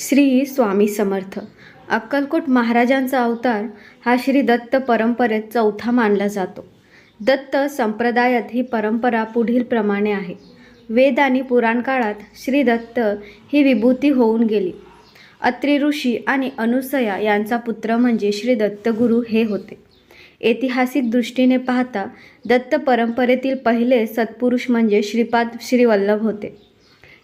श्री स्वामी समर्थ. अक्कलकोट महाराजांचा अवतार हा श्री दत्त परंपरेत चौथा मानला जातो. दत्त संप्रदायात ही परंपरा पुढील प्रमाणे आहे. वेद आणि पुराण काळात श्री दत्त ही विभूती होऊन गेली. अत्रि ऋषी आणि अनुसया यांचा पुत्र म्हणजे श्री दत्तगुरू हे होते. ऐतिहासिक दृष्टीने पाहता दत्त परंपरेतील पहिले सत्पुरुष म्हणजे श्रीपाद श्रीवल्लभ होते.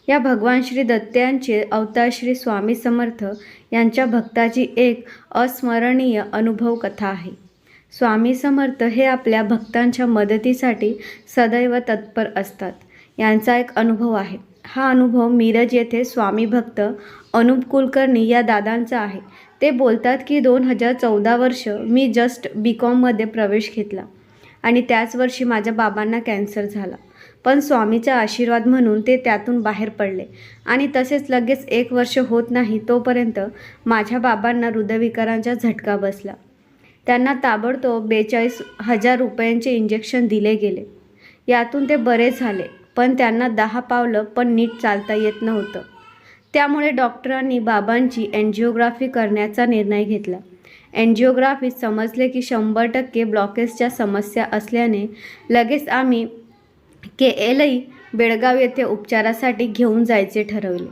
या भगवान श्री दत्त्यांचे अवतार श्री स्वामी समर्थ यांच्या भक्ताची एक अस्मरणीय अनुभव कथा आहे. स्वामी समर्थ हे आपल्या भक्तांच्या मदतीसाठी सदैव तत्पर असतात. यांचा एक अनुभव आहे. हा अनुभव मिरज येथे स्वामी भक्त अनुप कुलकर्णी या दादांचा आहे. ते बोलतात की दोन हजार चौदा वर्ष मी जस्ट बी कॉममध्ये प्रवेश घेतला आणि त्याच वर्षी माझ्या बाबांना कॅन्सर झाला. पण स्वामीचा आशीर्वाद म्हणून ते त्यातून बाहेर पडले. आणि तसेच लगेच एक वर्ष होत नाही तोपर्यंत माझ्या बाबांना हृदयविकारांचा झटका बसला. त्यांना ताबडतोब बेचाळीस हजार रुपयांचे इंजेक्शन दिले गेले. यातून ते बरे झाले पण त्यांना दहा पावलं पण नीट चालता येत नव्हतं. त्यामुळे डॉक्टरांनी बाबांची एन्जिओग्राफी करण्याचा निर्णय घेतला. एन्जिओग्राफीत समजले की शंभर टक्के ब्लॉकेजच्या समस्या असल्याने लगेच आम्ही के एलई बेळगाव येथे उपचारासाठी घेऊन जायचे ठरवले.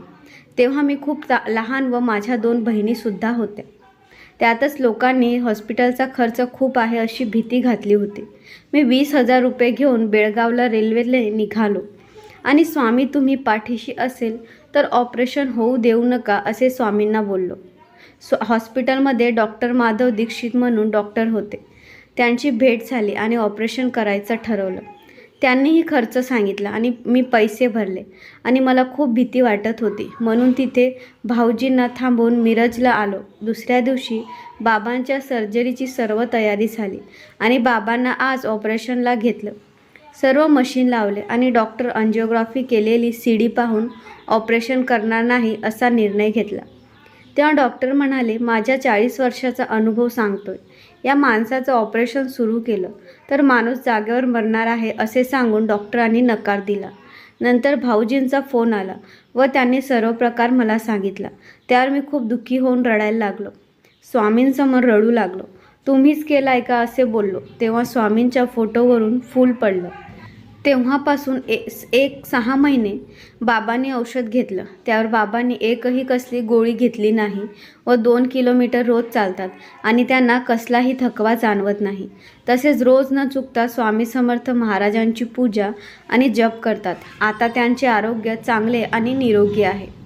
तेव्हा मी खूप ता लहान व माझ्या दोन बहिणीसुद्धा होत्या. त्यातच लोकांनी हॉस्पिटलचा खर्च खूप आहे अशी भीती घातली होती. मी वीस हजार रुपये घेऊन बेळगावला रेल्वेने निघालो. आणि स्वामी तुम्ही पाठीशी असेल तर ऑपरेशन होऊ देऊ नका असे स्वामींना बोललो. स्व हॉस्पिटलमध्ये डॉक्टर माधव दीक्षित म्हणून डॉक्टर होते. त्यांची भेट झाली आणि ऑपरेशन करायचं ठरवलं. त्यांनीही खर्च सांगितला आणि मी पैसे भरले. आणि मला खूप भीती वाटत होती. म्हणून तिथे भाऊजींना थांबवून मिरजला आलो. दुसऱ्या दिवशी बाबांच्या सर्जरीची सर्व तयारी झाली आणि बाबांना आज ऑपरेशनला घेतलं. सर्व मशीन लावले आणि डॉक्टर अंजिओग्राफी केलेली सी डी पाहून ऑपरेशन करणार नाही असा निर्णय घेतला. तेव्हा डॉक्टर म्हणाले माझ्या चाळीस वर्षाचा अनुभव सांगतोय. या माणसाचं ऑपरेशन सुरू केलं. तर माणूस जागेवर मरणार आहे असे सांगून डॉक्टरांनी नकार दिला. नंतर भाऊजींचा फोन आला व त्यांनी सर्व प्रकार मला सांगितला. त्यावर मी खूप दुःखी होऊन रडायला लागलो. स्वामींसमोर रडू लागलो. तुम्हीच केलाय का असे बोललो. तेव्हा स्वामींच्या फोटोवरून फूल पडलं. तेव्हापासून ए एक सहा महिने बाबांनी औषध घेतलं. त्यावर बाबांनी एकही कसली गोळी घेतली नाही व दोन किलोमीटर रोज चालतात आणि त्यांना कसलाही थकवा जाणवत नाही. तसेच रोज न चुकता स्वामी समर्थ महाराजांची पूजा आणि जप करतात. आता त्यांचे आरोग्य चांगले आणि निरोगी आहे.